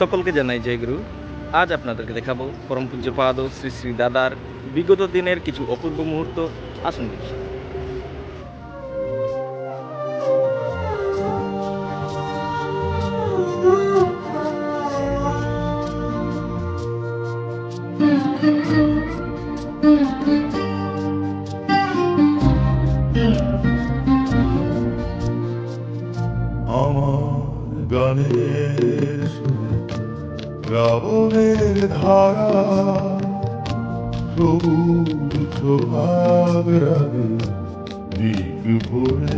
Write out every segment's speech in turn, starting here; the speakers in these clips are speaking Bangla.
সকলকে জানাই জয় গুরু আজ আপনাদেরকে দেখাবো পরম পূজ্য পাদ শ্রী শ্রী দাদার বিগত দিনের কিছু অপূর্ব মুহূর্ত আসুন দেখি। আমার গানের সুরে রাবণের ধারা সবুজ সোহাগ রাগে দিক ভরে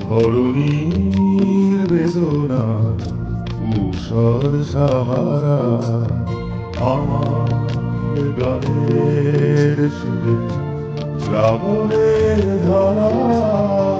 ধরণীর বেদনা উষর আমার গানের সুরে, রাবণের ধারা।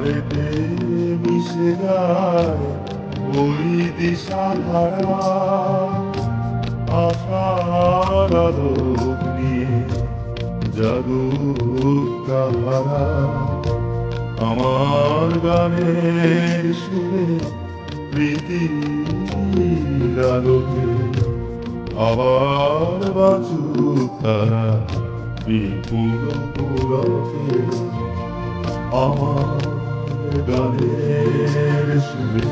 আধারেতে মিশে যায় ওই দিশা ধারা আশার আলোক নিয়ে জাগুক তাহারা। আমার গানের সুরে প্রীতির আলোকে আবার বাঁচুক তারা। বিপুল পুলকে আমার গানের সুরে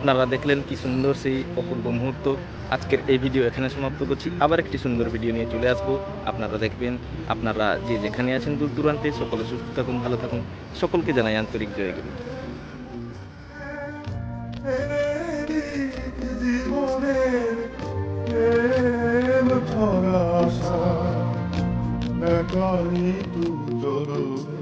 আপনারা দেখলেন কি সুন্দর সেই অপূর্ব মুহূর্ত। আজকের এই ভিডিও এখানে সমাপ্ত করছি। আবার একটি সুন্দর ভিডিও নিয়ে চলে আসব। আপনারা দেখবেন, আপনারা যে যেখানে আছেন দূর দূরান্তে, সকলে সুস্থ থাকুন, ভালো থাকুন। সকলকে জানাই আন্তরিক জয় গুরু। জীবনের ভরা আশা তুই